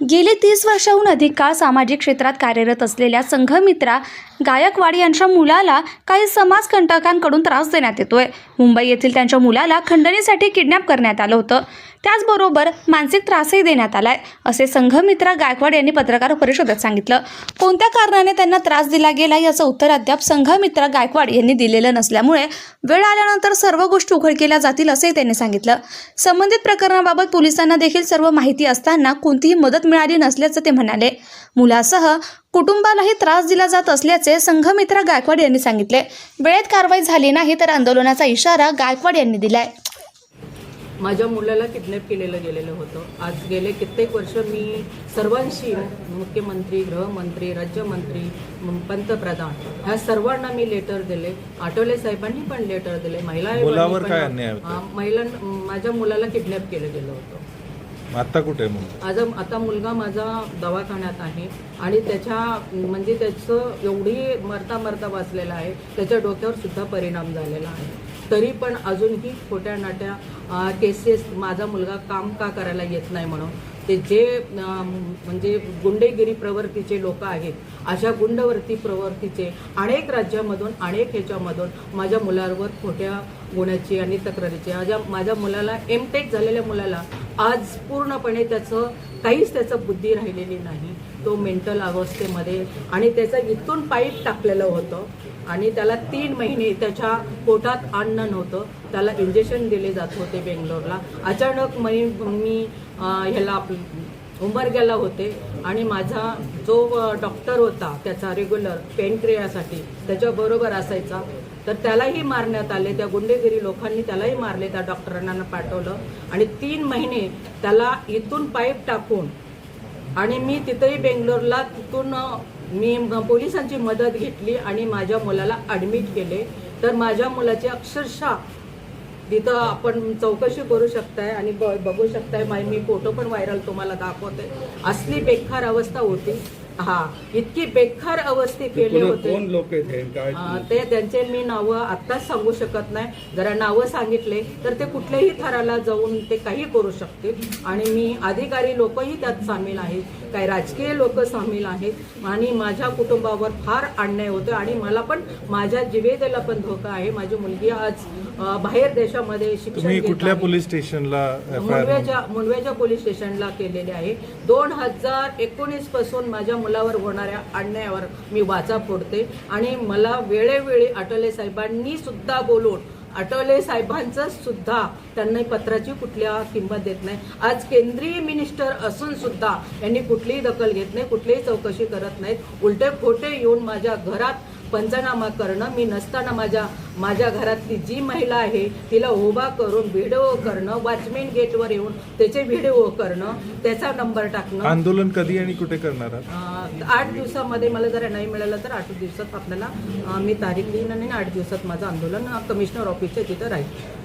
गेली तीस वर्षाहून अधिक काळ सामाजिक क्षेत्रात कार्यरत असलेल्या संघमित्रा गायकवाड यांच्या मुलाला काही समाजकंटकांकडून त्रास देण्यात येतोय. मुंबई येथील त्यांच्या मुलाला खंडणीसाठी किडनॅप करण्यात आलं होतं. त्याचबरोबर मानसिक त्रासही देण्यात आलाय असे संघमित्रा गायकवाड यांनी पत्रकार परिषदेत सांगितलं. कोणत्या कारणाने त्यांना त्रास दिला गेला याचं उत्तर अद्याप संघमित्रा गायकवाड यांनी दिलेलं नसल्यामुळे वेळ आल्यानंतर सर्व गोष्टी उघड केल्या जातील असंही त्यांनी सांगितलं. संबंधित प्रकरणाबाबत पोलिसांना देखील सर्व माहिती असताना कोणतीही मदत मिळाली नसल्याचं ते म्हणाले. मुलासह कुटुंबालाही त्रास दिला जात असल्याचे संघमित्रा गायकवाड यांनी सांगितले. वेळेत कारवाई झाली नाही तर आंदोलनाचा इशारा गायकवाड यांनी दिलाय. माझ्या मुलाला किडनॅप केलेलं गेलेलं होतं. आज गेले कित्येक वर्ष मी सर्वांशी मुख्यमंत्री गृहमंत्री राज्यमंत्री पंतप्रधान ह्या सर्वांना मी लेटर दिले. आठवले साहेबांनी पण लेटर दिले. महिला महिला माझ्या मुलाला किडनॅप केलं गेलं होतं. आता कुठे आज आता मुलगा माझा दवाखान्यात आहे आणि त्याच्या म्हणजे त्याचं एवढी मरता मरता वाचलेला आहे. त्याच्या डोक्यावर सुद्धा परिणाम झालेला आहे. तरी पण अजूनही खोट्या नाट्या केसेस माझा मुलगा काम का करायला येत नाही म्हणून. ते जे म्हणजे गुंडेगिरी प्रवृत्तीचे लोक आहेत अशा गुंडवर्ती प्रवृत्तीचे अनेक राज्यामधून अनेक ह्याच्यामधून माझ्या मुलावर खोट्या गुन्ह्याची आणि तक्रारीची माझ्या माझ्या मुलाला एम टेक झालेल्या मुलाला आज पूर्णपणे त्याचं काहीच त्याचं बुद्धी राहिलेली नाही. तो मेंटल अवस्थेमध्ये आणि त्याचं इथून पाईप टाकलेलं होतं आणि त्याला तीन महिने त्याच्या पोटात अन्न नव्हतं. त्याला इंजेक्शन दिले जात होते बेंगलोरला. अचानक मी मी ह्याला आप- उंबरग्याला होते आणि माझा जो डॉक्टर होता त्याचा रेग्युलर पेनक्रियासाठी त्याच्याबरोबर असायचा. तर त्यालाही मारण्यात आले. त्या गुंडेगिरी लोकांनी त्यालाही मारले. त्या डॉक्टरांना पाठवलं. आणि तीन महिने त्याला इथून पाईप टाकून आणि मी तिथेही बेंगलोरला तिथून मी पोलिसांची मदत घेतली आणि माझ्या मुलाला ॲडमिट केले. तर माझ्या मुलाचे अक्षरशः तिथं आपण चौकशी करू शकताय आणि ब- बघू शकताय. मी फोटो पण व्हायरल तुम्हाला दाखवते. असली बेकार अवस्था होती. हा इतकी बेकार अवस्थे केले होते. कोण लोक ते त्यांचे मी नावं आत्ताच सांगू शकत नाही. जरा नावं सांगितले तर ते कुठल्याही थराला जाऊन ते काही करू शकतील. आणि मी अधिकारी लोकही त्यात सामील आहेत काही राजकीय लोक सामील आहेत. आणि माझ्या कुटुंबावर फार अन्याय होतो आणि मला पण माझ्या जिवेदेला पण धोका आहे. माझी मुलगी आज बाहेर देशामध्ये शिक्षण कुठल्या. पोलीस स्टेशनला मुंडव्याच्या मुंडव्याच्या पोलीस स्टेशनला केलेले आहे. दोन हजार एकोणीसपासून माझ्या मुलावर होणाऱ्या अन्यायावर मी वाचा फोडते. आणि मला वेळोवेळी अटले साहेबांनी सुद्धा बोलून अटले साहेबांचं सुद्धा त्यांना पत्राची कुठल्या किंमत देत नाही. आज केंद्रीय मिनिस्टर असून सुद्धा यांनी कुठलीही दखल घेत नाही कुठलीही चौकशी करत नाहीत. उलटे खोटे येऊन माझ्या घरात पंचनामा करणं मी नसताना माझ्या माझ्या घरातली जी महिला आहे तिला उभा करून व्हिडिओ करणं वॉचमॅन गेटवर येऊन त्याचे व्हिडिओ करणं त्याचा नंबर टाकणं. आंदोलन कधी आणि कुठे करणार आठ दिवसामध्ये मला जरा नाही मिळालं तर आठ दिवसात आपल्याला मी तारीख देईन आणि आठ दिवसात माझं आंदोलन कमिशनर ऑफिसच्या तिथं राहील.